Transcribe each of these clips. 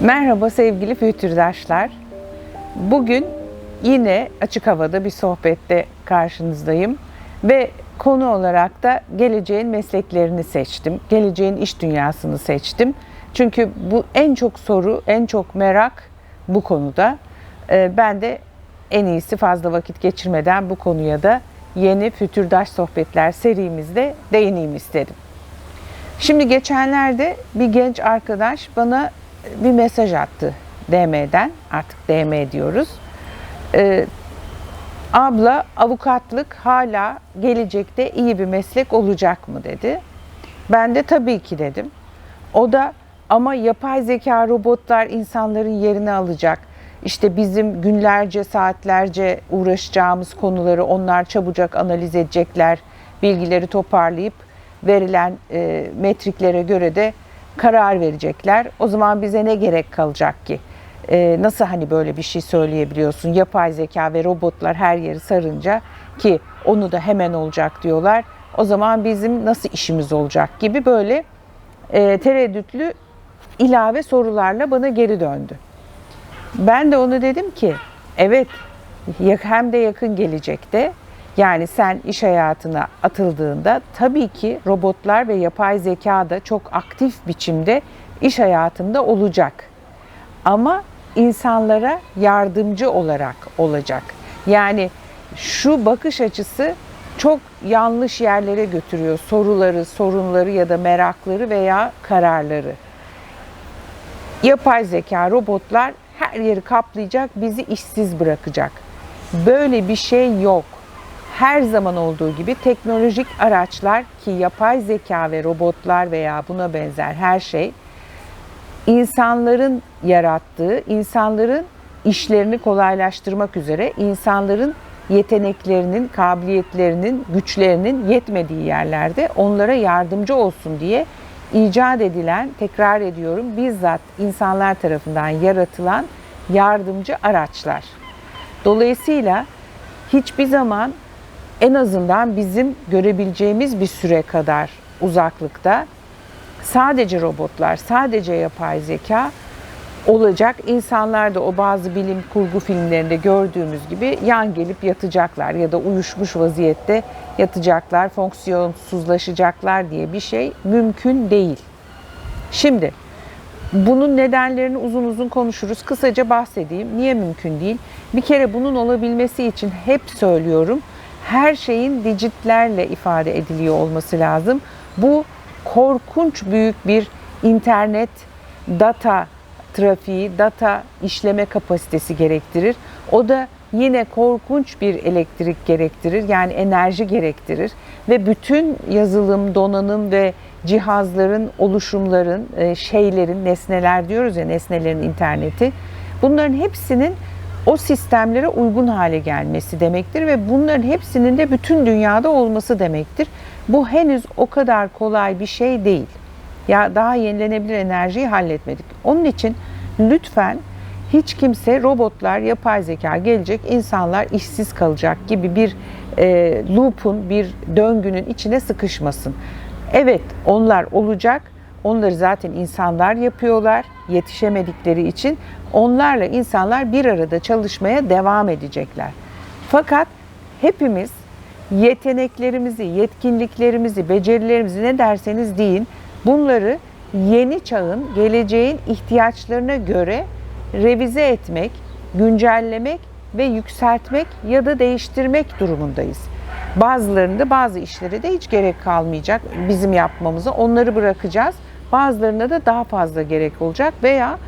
Merhaba sevgili fütürdaşlar. Bugün yine açık havada bir sohbette karşınızdayım ve konu olarak da geleceğin mesleklerini seçtim. Geleceğin iş dünyasını seçtim. Çünkü bu en çok soru, en çok merak bu konuda. Ee, Ben de en iyisi fazla vakit geçirmeden bu konuya da yeni Fütürdaş Sohbetler serimizde değineyim istedim. Şimdi geçenlerde bir genç arkadaş bana bir mesaj attı DM'den. Artık DM diyoruz. Ee, abla avukatlık hala gelecekte iyi bir meslek olacak mı dedi. Ben de tabii ki dedim. O da ama yapay zeka robotlar insanların yerini alacak. İşte bizim günlerce saatlerce uğraşacağımız konuları onlar çabucak analiz edecekler. Bilgileri toparlayıp verilen e, metriklere göre de karar verecekler. O zaman bize ne gerek kalacak ki? E, nasıl hani böyle bir şey söyleyebiliyorsun? Yapay zeka ve robotlar her yeri sarınca ki onu da hemen olacak diyorlar. O zaman bizim nasıl işimiz olacak gibi böyle e, tereddütlü ilave sorularla bana geri döndü. Ben de onu dedim ki evet hem de yakın gelecekte yani sen iş hayatına atıldığında tabii ki robotlar ve yapay zeka da çok aktif biçimde iş hayatında olacak. Ama insanlara yardımcı olarak olacak. Yani şu bakış açısı çok yanlış yerlere götürüyor soruları, sorunları ya da merakları veya kararları yapay zeka, robotlar her yeri kaplayacak, bizi işsiz bırakacak. Böyle bir şey yok. Her zaman olduğu gibi teknolojik araçlar ki yapay zeka ve robotlar veya buna benzer her şey insanların yarattığı, insanların işlerini kolaylaştırmak üzere insanların yeteneklerinin, kabiliyetlerinin, güçlerinin yetmediği yerlerde onlara yardımcı olsun diye icat edilen, tekrar ediyorum, bizzat insanlar tarafından yaratılan yardımcı araçlar. Dolayısıyla hiçbir zaman en azından bizim görebileceğimiz bir süre kadar uzaklıkta sadece robotlar, sadece yapay zeka olacak. İnsanlar da o bazı bilim kurgu filmlerinde gördüğümüz gibi yan gelip yatacaklar ya da uyuşmuş vaziyette yatacaklar, fonksiyonsuzlaşacaklar diye bir şey mümkün değil. Şimdi bunun nedenlerini uzun uzun konuşuruz. Kısaca bahsedeyim. Niye mümkün değil? Bir kere bunun olabilmesi için hep söylüyorum. Her şeyin digitlerle ifade ediliyor olması lazım. Bu korkunç büyük bir internet data trafiği, data işleme kapasitesi gerektirir. O da yine korkunç bir elektrik gerektirir. Yani enerji gerektirir ve bütün yazılım, donanım ve cihazların, oluşumların, e, şeylerin, nesneler diyoruz ya nesnelerin interneti. Bunların hepsinin o sistemlere uygun hale gelmesi demektir ve bunların hepsinin de bütün dünyada olması demektir. Bu henüz o kadar kolay bir şey değil. Ya daha yenilenebilir enerjiyi halletmedik. Onun için lütfen hiç kimse robotlar, yapay zeka gelecek, insanlar işsiz kalacak gibi bir e, loop'un, bir döngünün içine sıkışmasın. Evet, onlar olacak. Onları zaten insanlar yapıyorlar yetişemedikleri için. Onlarla insanlar bir arada çalışmaya devam edecekler. Fakat hepimiz yeteneklerimizi, yetkinliklerimizi, becerilerimizi ne derseniz deyin bunları yeni çağın, geleceğin ihtiyaçlarına göre revize etmek, güncellemek ve yükseltmek ya da değiştirmek durumundayız. Bazılarında bazı işlere de hiç gerek kalmayacak bizim yapmamıza. Onları bırakacağız. Bazılarına da daha fazla gerek olacak veya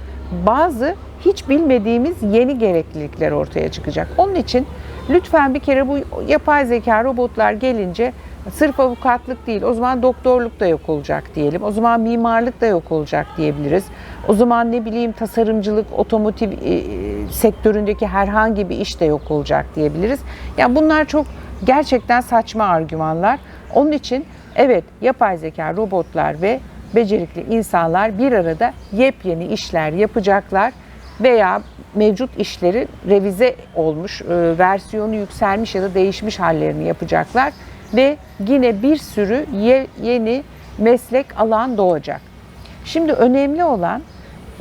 bazı hiç bilmediğimiz yeni gereklilikler ortaya çıkacak. Onun için lütfen bir kere bu yapay zeka robotlar gelince sırf avukatlık değil o zaman doktorluk da yok olacak diyelim. O zaman mimarlık da yok olacak diyebiliriz. O zaman ne bileyim tasarımcılık, otomotiv e, sektöründeki herhangi bir iş de yok olacak diyebiliriz. Yani bunlar çok gerçekten saçma argümanlar. Onun için evet yapay zeka robotlar ve becerikli insanlar bir arada yepyeni işler yapacaklar veya mevcut işleri revize olmuş, e, versiyonu yükselmiş ya da değişmiş hallerini yapacaklar ve yine bir sürü ye- yeni meslek alan doğacak. Şimdi önemli olan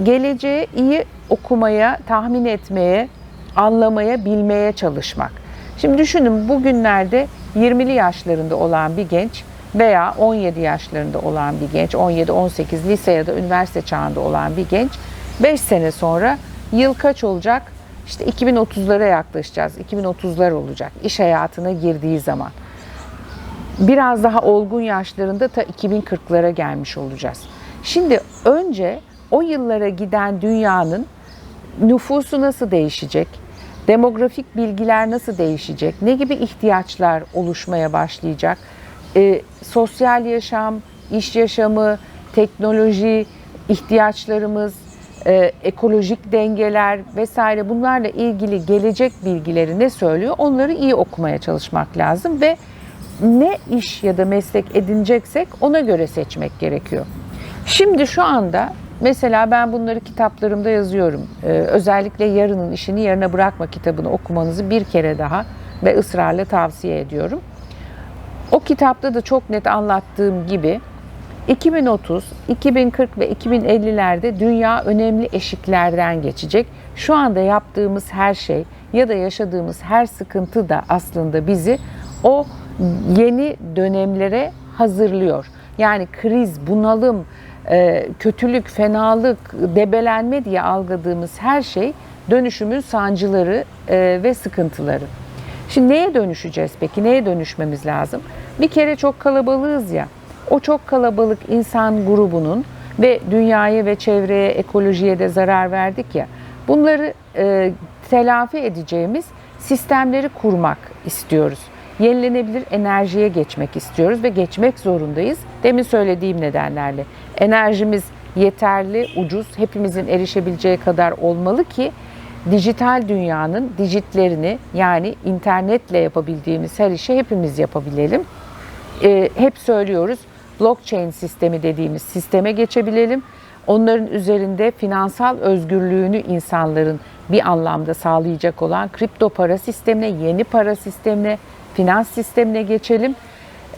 geleceği iyi okumaya, tahmin etmeye, anlamaya, bilmeye çalışmak. Şimdi düşünün bugünlerde 20'li yaşlarında olan bir genç veya 17 yaşlarında olan bir genç, 17-18 lise ya da üniversite çağında olan bir genç 5 sene sonra yıl kaç olacak? İşte 2030'lara yaklaşacağız. 2030'lar olacak iş hayatına girdiği zaman. Biraz daha olgun yaşlarında ta 2040'lara gelmiş olacağız. Şimdi önce o yıllara giden dünyanın nüfusu nasıl değişecek? Demografik bilgiler nasıl değişecek? Ne gibi ihtiyaçlar oluşmaya başlayacak? Ee, sosyal yaşam, iş yaşamı, teknoloji, ihtiyaçlarımız, e, ekolojik dengeler vesaire bunlarla ilgili gelecek bilgileri ne söylüyor? Onları iyi okumaya çalışmak lazım ve ne iş ya da meslek edineceksek ona göre seçmek gerekiyor. Şimdi şu anda mesela ben bunları kitaplarımda yazıyorum. Ee, özellikle yarının işini yarına bırakma kitabını okumanızı bir kere daha ve ısrarla tavsiye ediyorum. O kitapta da çok net anlattığım gibi 2030, 2040 ve 2050'lerde dünya önemli eşiklerden geçecek. Şu anda yaptığımız her şey ya da yaşadığımız her sıkıntı da aslında bizi o yeni dönemlere hazırlıyor. Yani kriz, bunalım, e, kötülük, fenalık, debelenme diye algıladığımız her şey dönüşümün sancıları e, ve sıkıntıları. Şimdi neye dönüşeceğiz peki? Neye dönüşmemiz lazım? Bir kere çok kalabalığız ya. O çok kalabalık insan grubunun ve dünyaya ve çevreye, ekolojiye de zarar verdik ya. Bunları e, telafi edeceğimiz sistemleri kurmak istiyoruz. Yenilenebilir enerjiye geçmek istiyoruz ve geçmek zorundayız. Demin söylediğim nedenlerle. Enerjimiz yeterli, ucuz, hepimizin erişebileceği kadar olmalı ki dijital dünyanın dijitlerini yani internetle yapabildiğimiz her işi hepimiz yapabilelim. Ee, hep söylüyoruz blockchain sistemi dediğimiz sisteme geçebilelim. Onların üzerinde finansal özgürlüğünü insanların bir anlamda sağlayacak olan kripto para sistemine, yeni para sistemine, finans sistemine geçelim.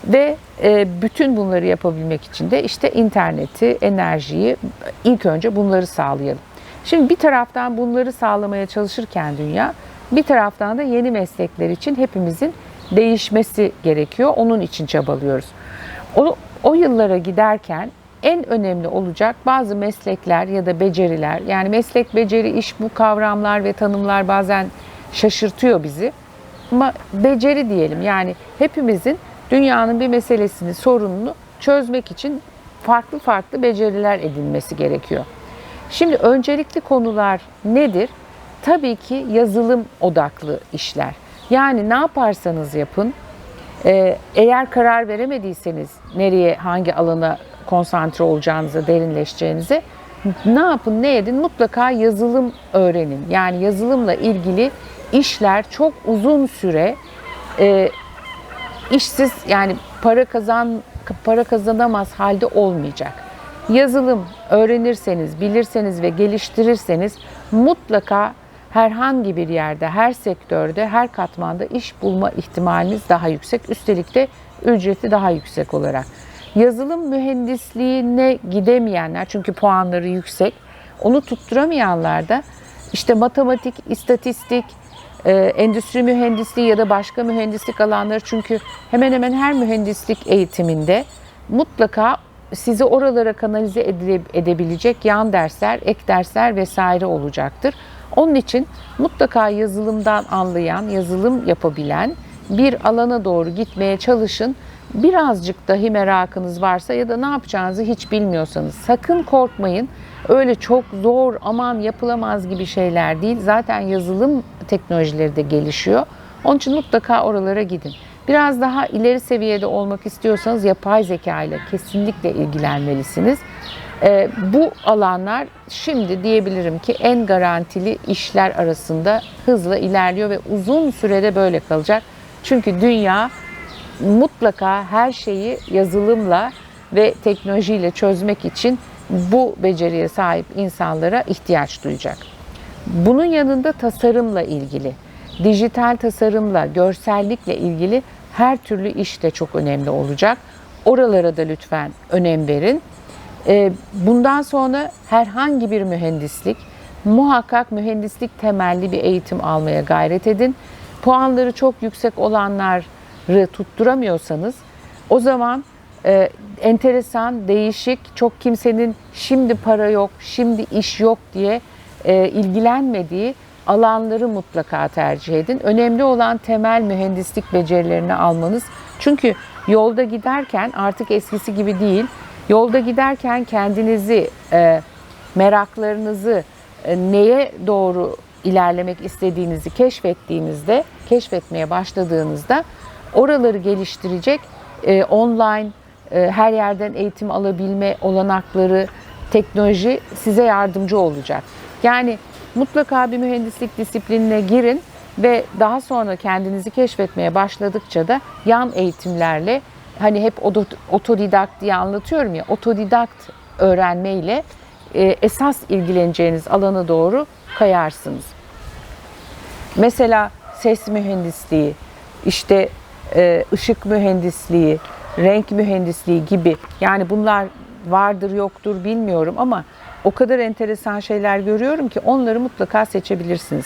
Ve e, bütün bunları yapabilmek için de işte interneti, enerjiyi ilk önce bunları sağlayalım. Şimdi bir taraftan bunları sağlamaya çalışırken dünya, bir taraftan da yeni meslekler için hepimizin değişmesi gerekiyor. Onun için çabalıyoruz. O, o yıllara giderken en önemli olacak bazı meslekler ya da beceriler. Yani meslek, beceri, iş bu kavramlar ve tanımlar bazen şaşırtıyor bizi. Ama beceri diyelim yani hepimizin dünyanın bir meselesini, sorununu çözmek için farklı farklı beceriler edinmesi gerekiyor. Şimdi öncelikli konular nedir? Tabii ki yazılım odaklı işler. Yani ne yaparsanız yapın, e, eğer karar veremediyseniz nereye, hangi alana konsantre olacağınıza, derinleşeceğinize ne yapın, ne edin? Mutlaka yazılım öğrenin. Yani yazılımla ilgili işler çok uzun süre e, işsiz yani para kazan para kazanamaz halde olmayacak. Yazılım öğrenirseniz, bilirseniz ve geliştirirseniz mutlaka herhangi bir yerde, her sektörde, her katmanda iş bulma ihtimaliniz daha yüksek. Üstelik de ücreti daha yüksek olarak. Yazılım mühendisliğine gidemeyenler çünkü puanları yüksek, onu tutturamayanlar da işte matematik, istatistik, e, endüstri mühendisliği ya da başka mühendislik alanları çünkü hemen hemen her mühendislik eğitiminde mutlaka sizi oralara kanalize edebilecek yan dersler, ek dersler vesaire olacaktır. Onun için mutlaka yazılımdan anlayan, yazılım yapabilen bir alana doğru gitmeye çalışın. Birazcık dahi merakınız varsa ya da ne yapacağınızı hiç bilmiyorsanız sakın korkmayın. Öyle çok zor, aman yapılamaz gibi şeyler değil. Zaten yazılım teknolojileri de gelişiyor. Onun için mutlaka oralara gidin. Biraz daha ileri seviyede olmak istiyorsanız yapay zeka ile kesinlikle ilgilenmelisiniz. Ee, bu alanlar şimdi diyebilirim ki en garantili işler arasında hızla ilerliyor ve uzun sürede böyle kalacak. Çünkü dünya mutlaka her şeyi yazılımla ve teknolojiyle çözmek için bu beceriye sahip insanlara ihtiyaç duyacak. Bunun yanında tasarımla ilgili, dijital tasarımla, görsellikle ilgili her türlü iş de çok önemli olacak. Oralara da lütfen önem verin. E, bundan sonra herhangi bir mühendislik muhakkak mühendislik temelli bir eğitim almaya gayret edin. Puanları çok yüksek olanları tutturamıyorsanız o zaman e, enteresan, değişik, çok kimsenin şimdi para yok, şimdi iş yok diye e, ilgilenmediği alanları mutlaka tercih edin. Önemli olan temel mühendislik becerilerini almanız. Çünkü yolda giderken artık eskisi gibi değil. Yolda giderken kendinizi, e, meraklarınızı, e, neye doğru ilerlemek istediğinizi keşfettiğinizde, keşfetmeye başladığınızda oraları geliştirecek e, online e, her yerden eğitim alabilme olanakları, teknoloji size yardımcı olacak. Yani mutlaka bir mühendislik disiplinine girin ve daha sonra kendinizi keşfetmeye başladıkça da yan eğitimlerle hani hep otodidakt diye anlatıyorum ya otodidakt öğrenmeyle e, esas ilgileneceğiniz alana doğru kayarsınız. Mesela ses mühendisliği, işte e, ışık mühendisliği, renk mühendisliği gibi yani bunlar vardır yoktur bilmiyorum ama o kadar enteresan şeyler görüyorum ki onları mutlaka seçebilirsiniz.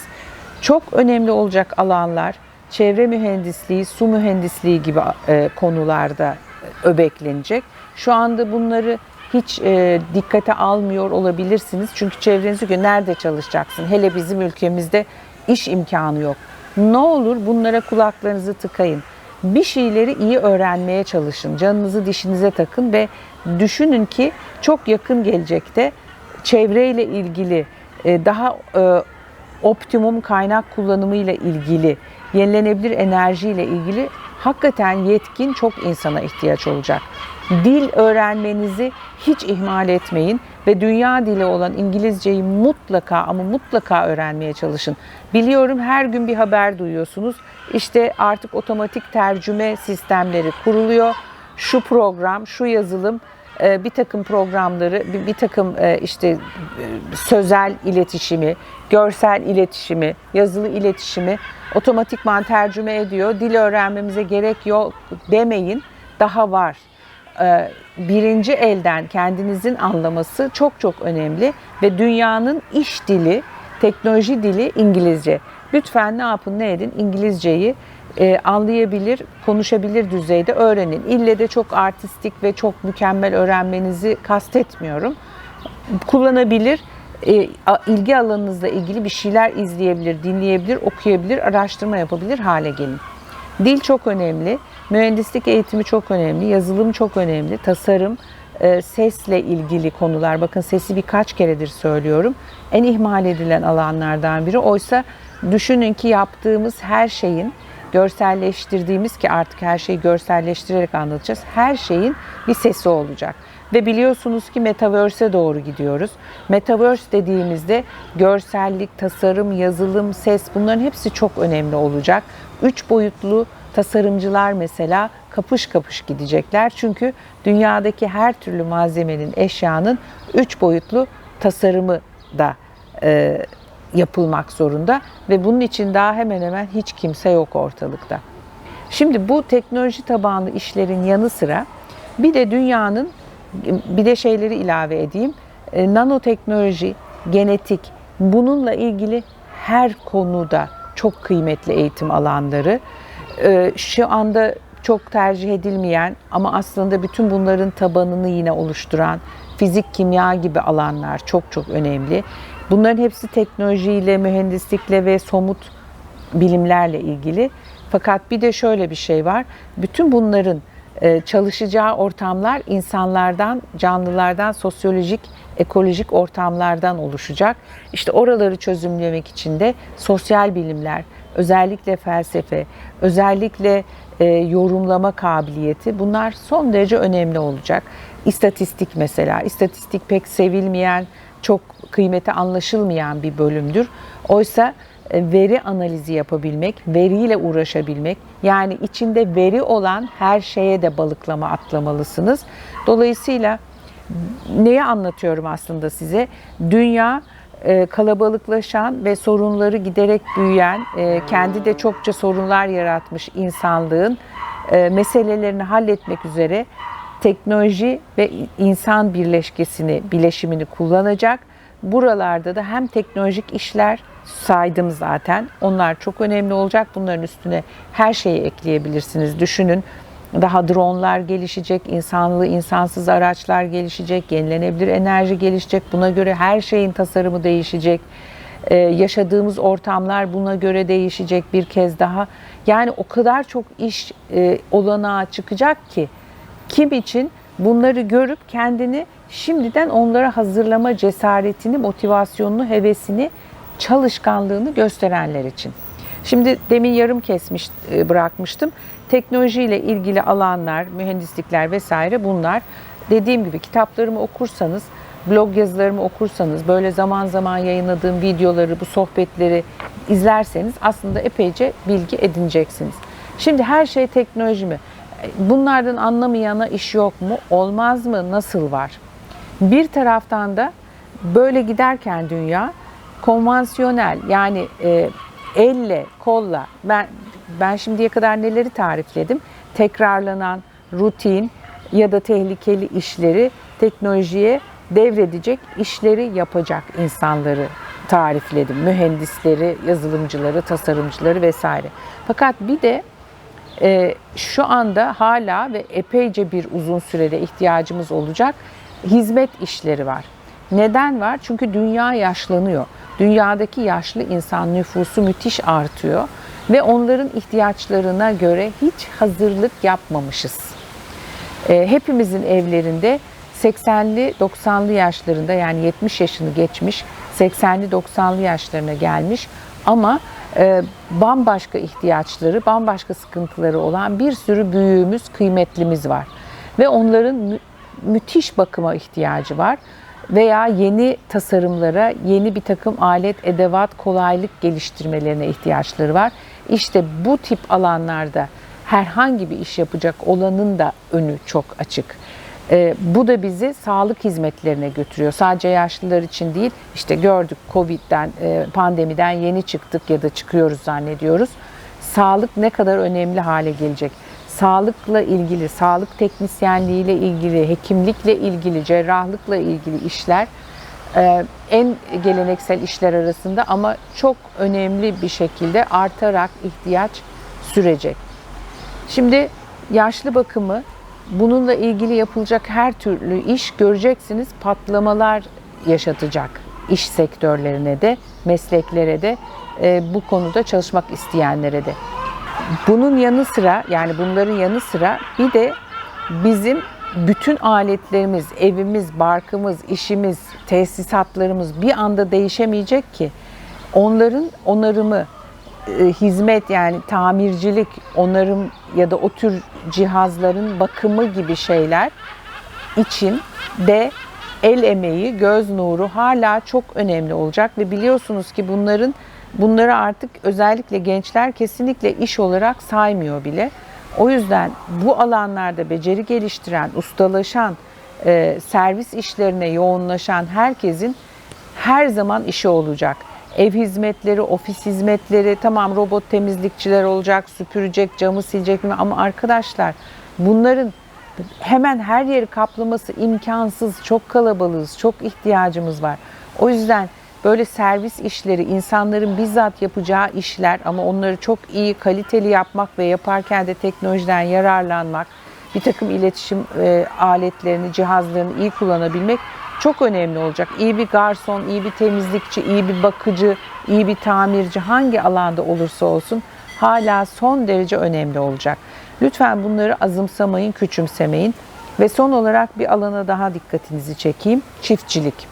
Çok önemli olacak alanlar çevre mühendisliği, su mühendisliği gibi e, konularda öbeklenecek. Şu anda bunları hiç e, dikkate almıyor olabilirsiniz. Çünkü çevrenizi göre nerede çalışacaksın? Hele bizim ülkemizde iş imkanı yok. Ne olur bunlara kulaklarınızı tıkayın. Bir şeyleri iyi öğrenmeye çalışın. Canınızı dişinize takın ve düşünün ki çok yakın gelecekte çevreyle ilgili e, daha e, optimum kaynak kullanımıyla ilgili, yenilenebilir enerjiyle ilgili hakikaten yetkin çok insana ihtiyaç olacak. Dil öğrenmenizi hiç ihmal etmeyin ve dünya dili olan İngilizceyi mutlaka ama mutlaka öğrenmeye çalışın. Biliyorum her gün bir haber duyuyorsunuz. İşte artık otomatik tercüme sistemleri kuruluyor. Şu program, şu yazılım bir takım programları, bir, takım e, işte e, sözel iletişimi, görsel iletişimi, yazılı iletişimi otomatikman tercüme ediyor. Dil öğrenmemize gerek yok demeyin. Daha var. Birinci elden kendinizin anlaması çok çok önemli ve dünyanın iş dili, teknoloji dili İngilizce. Lütfen ne yapın ne edin İngilizceyi e, anlayabilir, konuşabilir düzeyde öğrenin. İlle de çok artistik ve çok mükemmel öğrenmenizi kastetmiyorum. Kullanabilir, e, ilgi alanınızla ilgili bir şeyler izleyebilir, dinleyebilir, okuyabilir, araştırma yapabilir hale gelin. Dil çok önemli, mühendislik eğitimi çok önemli, yazılım çok önemli, tasarım, e, sesle ilgili konular. Bakın sesi birkaç keredir söylüyorum. En ihmal edilen alanlardan biri. Oysa düşünün ki yaptığımız her şeyin görselleştirdiğimiz ki artık her şeyi görselleştirerek anlatacağız. Her şeyin bir sesi olacak. Ve biliyorsunuz ki Metaverse'e doğru gidiyoruz. Metaverse dediğimizde görsellik, tasarım, yazılım, ses bunların hepsi çok önemli olacak. Üç boyutlu tasarımcılar mesela kapış kapış gidecekler. Çünkü dünyadaki her türlü malzemenin, eşyanın üç boyutlu tasarımı da e, yapılmak zorunda ve bunun için daha hemen hemen hiç kimse yok ortalıkta. Şimdi bu teknoloji tabanlı işlerin yanı sıra bir de dünyanın bir de şeyleri ilave edeyim. E, nanoteknoloji, genetik bununla ilgili her konuda çok kıymetli eğitim alanları. E, şu anda çok tercih edilmeyen ama aslında bütün bunların tabanını yine oluşturan fizik, kimya gibi alanlar çok çok önemli. Bunların hepsi teknolojiyle, mühendislikle ve somut bilimlerle ilgili. Fakat bir de şöyle bir şey var. Bütün bunların e, çalışacağı ortamlar insanlardan, canlılardan, sosyolojik, ekolojik ortamlardan oluşacak. İşte oraları çözümlemek için de sosyal bilimler, özellikle felsefe, özellikle e, yorumlama kabiliyeti bunlar son derece önemli olacak. İstatistik mesela, istatistik pek sevilmeyen, çok kıymeti anlaşılmayan bir bölümdür. Oysa e, veri analizi yapabilmek, veriyle uğraşabilmek, yani içinde veri olan her şeye de balıklama atlamalısınız. Dolayısıyla neyi anlatıyorum aslında size? Dünya e, kalabalıklaşan ve sorunları giderek büyüyen, e, kendi de çokça sorunlar yaratmış insanlığın meselelerini halletmek üzere teknoloji ve insan birleşkesini, bileşimini kullanacak. Buralarda da hem teknolojik işler saydım zaten. Onlar çok önemli olacak. Bunların üstüne her şeyi ekleyebilirsiniz. Düşünün daha dronlar gelişecek, insanlı insansız araçlar gelişecek, yenilenebilir enerji gelişecek. Buna göre her şeyin tasarımı değişecek. Ee, yaşadığımız ortamlar buna göre değişecek bir kez daha. Yani o kadar çok iş e, olanağı çıkacak ki kim için bunları görüp kendini şimdiden onlara hazırlama cesaretini, motivasyonunu, hevesini, çalışkanlığını gösterenler için. Şimdi demin yarım kesmiş e, bırakmıştım. Teknolojiyle ilgili alanlar, mühendislikler vesaire bunlar. Dediğim gibi kitaplarımı okursanız, blog yazılarımı okursanız, böyle zaman zaman yayınladığım videoları, bu sohbetleri izlerseniz aslında epeyce bilgi edineceksiniz. Şimdi her şey teknoloji mi? Bunlardan anlamayana iş yok mu? Olmaz mı? Nasıl var? Bir taraftan da böyle giderken dünya konvansiyonel yani e, elle, kolla ben ben şimdiye kadar neleri tarifledim? Tekrarlanan, rutin ya da tehlikeli işleri teknolojiye devredecek işleri yapacak insanları tarifledim. Mühendisleri, yazılımcıları, tasarımcıları vesaire. Fakat bir de e, şu anda hala ve epeyce bir uzun sürede ihtiyacımız olacak hizmet işleri var. Neden var? Çünkü dünya yaşlanıyor. Dünyadaki yaşlı insan nüfusu müthiş artıyor ve onların ihtiyaçlarına göre hiç hazırlık yapmamışız. E, hepimizin evlerinde 80'li 90'lı yaşlarında yani 70 yaşını geçmiş 80'li 90'lı yaşlarına gelmiş ama e, bambaşka ihtiyaçları, bambaşka sıkıntıları olan bir sürü büyüğümüz, kıymetlimiz var. Ve onların mü- müthiş bakıma ihtiyacı var veya yeni tasarımlara, yeni bir takım alet, edevat, kolaylık geliştirmelerine ihtiyaçları var. İşte bu tip alanlarda herhangi bir iş yapacak olanın da önü çok açık. Ee, bu da bizi sağlık hizmetlerine götürüyor. Sadece yaşlılar için değil, işte gördük Covid'den, e, pandemiden yeni çıktık ya da çıkıyoruz zannediyoruz. Sağlık ne kadar önemli hale gelecek. Sağlıkla ilgili, sağlık teknisyenliğiyle ilgili, hekimlikle ilgili, cerrahlıkla ilgili işler e, en geleneksel işler arasında ama çok önemli bir şekilde artarak ihtiyaç sürecek. Şimdi yaşlı bakımı bununla ilgili yapılacak her türlü iş göreceksiniz patlamalar yaşatacak iş sektörlerine de, mesleklere de, e, bu konuda çalışmak isteyenlere de. Bunun yanı sıra yani bunların yanı sıra bir de bizim bütün aletlerimiz, evimiz, barkımız, işimiz, tesisatlarımız bir anda değişemeyecek ki. Onların onarımı, hizmet yani tamircilik, onarım ya da o tür cihazların bakımı gibi şeyler için de el emeği, göz nuru hala çok önemli olacak ve biliyorsunuz ki bunların bunları artık özellikle gençler kesinlikle iş olarak saymıyor bile. O yüzden bu alanlarda beceri geliştiren, ustalaşan, e, servis işlerine yoğunlaşan herkesin her zaman işi olacak. Ev hizmetleri, ofis hizmetleri, tamam robot temizlikçiler olacak, süpürecek, camı silecek mi? Ama arkadaşlar bunların hemen her yeri kaplaması imkansız. Çok kalabalığız, çok ihtiyacımız var. O yüzden böyle servis işleri, insanların bizzat yapacağı işler ama onları çok iyi, kaliteli yapmak ve yaparken de teknolojiden yararlanmak, bir takım iletişim e, aletlerini, cihazlarını iyi kullanabilmek çok önemli olacak. İyi bir garson, iyi bir temizlikçi, iyi bir bakıcı, iyi bir tamirci hangi alanda olursa olsun hala son derece önemli olacak. Lütfen bunları azımsamayın, küçümsemeyin. Ve son olarak bir alana daha dikkatinizi çekeyim. Çiftçilik.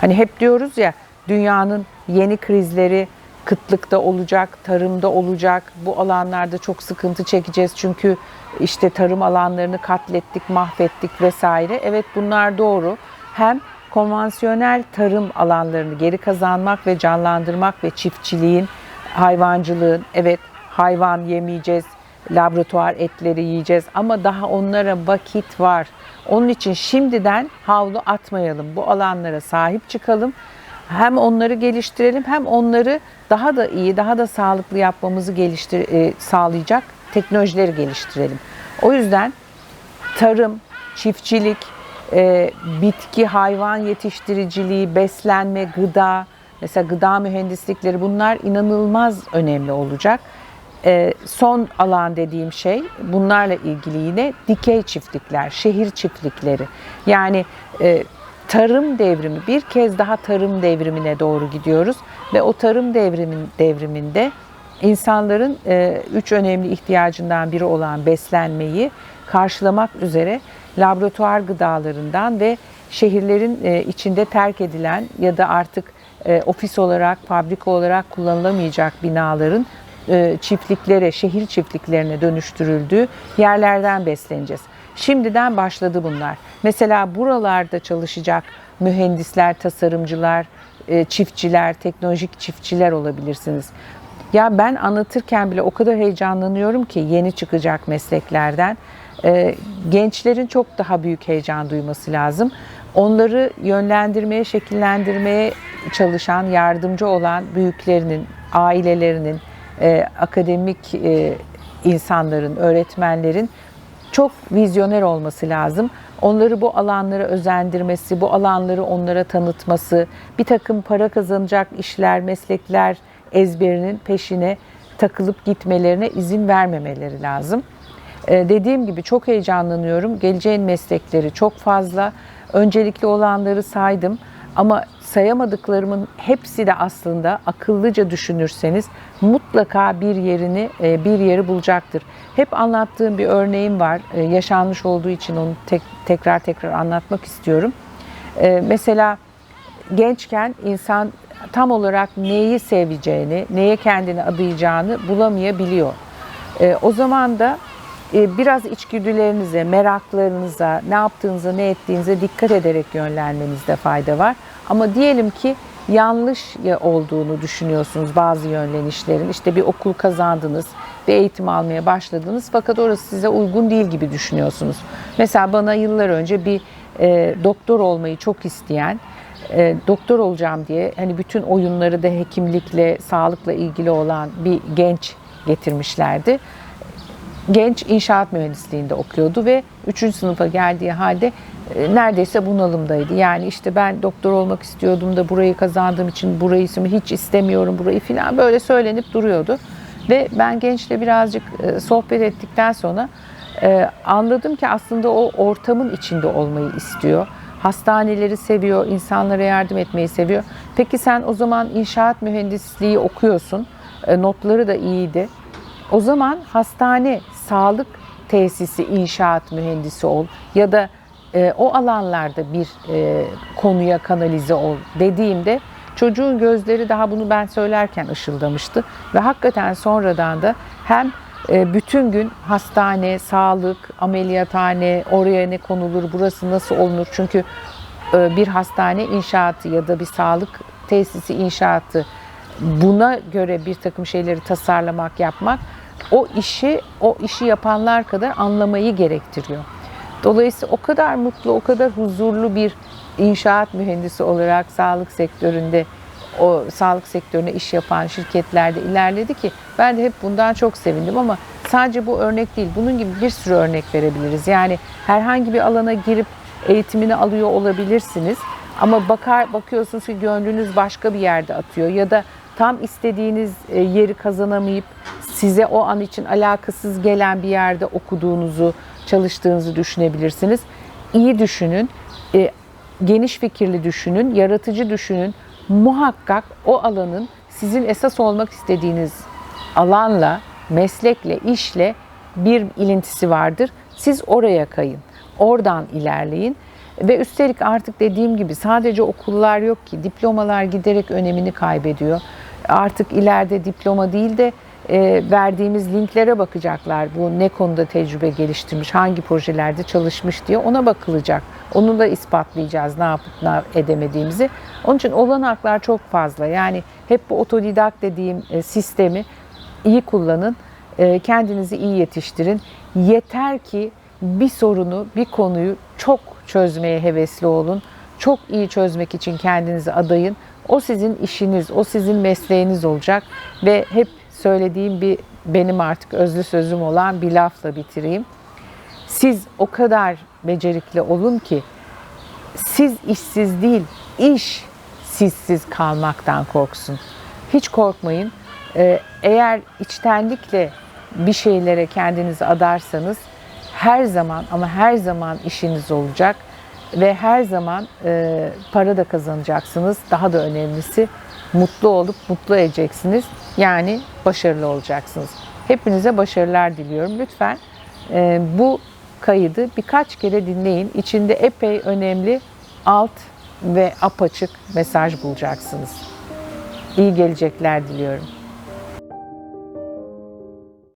Hani hep diyoruz ya dünyanın yeni krizleri kıtlıkta olacak, tarımda olacak. Bu alanlarda çok sıkıntı çekeceğiz çünkü işte tarım alanlarını katlettik, mahvettik vesaire. Evet bunlar doğru. Hem konvansiyonel tarım alanlarını geri kazanmak ve canlandırmak ve çiftçiliğin, hayvancılığın, evet hayvan yemeyeceğiz, laboratuvar etleri yiyeceğiz ama daha onlara vakit var. Onun için şimdiden havlu atmayalım. Bu alanlara sahip çıkalım. Hem onları geliştirelim hem onları daha da iyi, daha da sağlıklı yapmamızı geliştir e, sağlayacak teknolojileri geliştirelim. O yüzden tarım, çiftçilik, e, bitki, hayvan yetiştiriciliği, beslenme, gıda, mesela gıda mühendislikleri bunlar inanılmaz önemli olacak. E, son alan dediğim şey bunlarla ilgili yine dikey çiftlikler, şehir çiftlikleri. Yani e, tarım devrimi bir kez daha tarım devrimine doğru gidiyoruz ve o tarım devrimin devriminde insanların e, üç önemli ihtiyacından biri olan beslenmeyi karşılamak üzere laboratuvar gıdalarından ve şehirlerin e, içinde terk edilen ya da artık e, ofis olarak, fabrika olarak kullanılamayacak binaların e, çiftliklere, şehir çiftliklerine dönüştürüldüğü yerlerden besleneceğiz. Şimdiden başladı bunlar. Mesela buralarda çalışacak mühendisler, tasarımcılar, çiftçiler, teknolojik çiftçiler olabilirsiniz. Ya ben anlatırken bile o kadar heyecanlanıyorum ki yeni çıkacak mesleklerden. E, gençlerin çok daha büyük heyecan duyması lazım. Onları yönlendirmeye, şekillendirmeye çalışan, yardımcı olan büyüklerinin, ailelerinin, e, akademik e, insanların, öğretmenlerin çok vizyoner olması lazım. Onları bu alanlara özendirmesi, bu alanları onlara tanıtması, bir takım para kazanacak işler, meslekler ezberinin peşine takılıp gitmelerine izin vermemeleri lazım. Ee, dediğim gibi çok heyecanlanıyorum. Geleceğin meslekleri çok fazla. Öncelikli olanları saydım ama sayamadıklarımın hepsi de aslında akıllıca düşünürseniz mutlaka bir yerini, e, bir yeri bulacaktır. Hep anlattığım bir örneğim var. E, yaşanmış olduğu için onu tek, tekrar tekrar anlatmak istiyorum. E, mesela gençken insan tam olarak neyi seveceğini, neye kendini adayacağını bulamayabiliyor. O zaman da biraz içgüdülerinize, meraklarınıza, ne yaptığınıza, ne ettiğinize dikkat ederek yönlenmenizde fayda var. Ama diyelim ki yanlış olduğunu düşünüyorsunuz bazı yönlenişlerin. İşte bir okul kazandınız, bir eğitim almaya başladınız fakat orası size uygun değil gibi düşünüyorsunuz. Mesela bana yıllar önce bir e, doktor olmayı çok isteyen, e, doktor olacağım diye hani bütün oyunları da hekimlikle, sağlıkla ilgili olan bir genç getirmişlerdi genç inşaat mühendisliğinde okuyordu ve 3. sınıfa geldiği halde e, neredeyse bunalımdaydı. Yani işte ben doktor olmak istiyordum da burayı kazandığım için burayı hiç istemiyorum burayı falan böyle söylenip duruyordu. Ve ben gençle birazcık e, sohbet ettikten sonra e, anladım ki aslında o ortamın içinde olmayı istiyor. Hastaneleri seviyor, insanlara yardım etmeyi seviyor. Peki sen o zaman inşaat mühendisliği okuyorsun. Notları da iyiydi. O zaman hastane, sağlık tesisi inşaat mühendisi ol ya da e, o alanlarda bir e, konuya kanalize ol dediğimde çocuğun gözleri daha bunu ben söylerken ışıldamıştı ve hakikaten sonradan da hem e, bütün gün hastane, sağlık, ameliyathane, oraya ne konulur, burası nasıl olunur? Çünkü e, bir hastane inşaatı ya da bir sağlık tesisi inşaatı buna göre bir takım şeyleri tasarlamak, yapmak o işi o işi yapanlar kadar anlamayı gerektiriyor. Dolayısıyla o kadar mutlu, o kadar huzurlu bir inşaat mühendisi olarak sağlık sektöründe o sağlık sektörüne iş yapan şirketlerde ilerledi ki ben de hep bundan çok sevindim ama sadece bu örnek değil. Bunun gibi bir sürü örnek verebiliriz. Yani herhangi bir alana girip eğitimini alıyor olabilirsiniz ama bakar bakıyorsunuz ki gönlünüz başka bir yerde atıyor ya da tam istediğiniz e, yeri kazanamayıp size o an için alakasız gelen bir yerde okuduğunuzu, çalıştığınızı düşünebilirsiniz. İyi düşünün, e, geniş fikirli düşünün, yaratıcı düşünün. Muhakkak o alanın sizin esas olmak istediğiniz alanla, meslekle, işle bir ilintisi vardır. Siz oraya kayın. Oradan ilerleyin. Ve üstelik artık dediğim gibi sadece okullar yok ki diplomalar giderek önemini kaybediyor. Artık ileride diploma değil de e, verdiğimiz linklere bakacaklar. Bu ne konuda tecrübe geliştirmiş, hangi projelerde çalışmış diye ona bakılacak. Onu da ispatlayacağız ne yapıp ne edemediğimizi. Onun için olanaklar çok fazla. Yani hep bu otodidak dediğim e, sistemi iyi kullanın, e, kendinizi iyi yetiştirin. Yeter ki bir sorunu, bir konuyu çok çözmeye hevesli olun. Çok iyi çözmek için kendinizi adayın. O sizin işiniz, o sizin mesleğiniz olacak ve hep söylediğim bir benim artık özlü sözüm olan bir lafla bitireyim. Siz o kadar becerikli olun ki siz işsiz değil, iş sizsiz kalmaktan korksun. Hiç korkmayın. Ee, eğer içtenlikle bir şeylere kendinizi adarsanız her zaman ama her zaman işiniz olacak ve her zaman e, para da kazanacaksınız. Daha da önemlisi mutlu olup mutlu edeceksiniz. Yani başarılı olacaksınız. Hepinize başarılar diliyorum. Lütfen e, bu kaydı birkaç kere dinleyin. İçinde epey önemli alt ve apaçık mesaj bulacaksınız. İyi gelecekler diliyorum.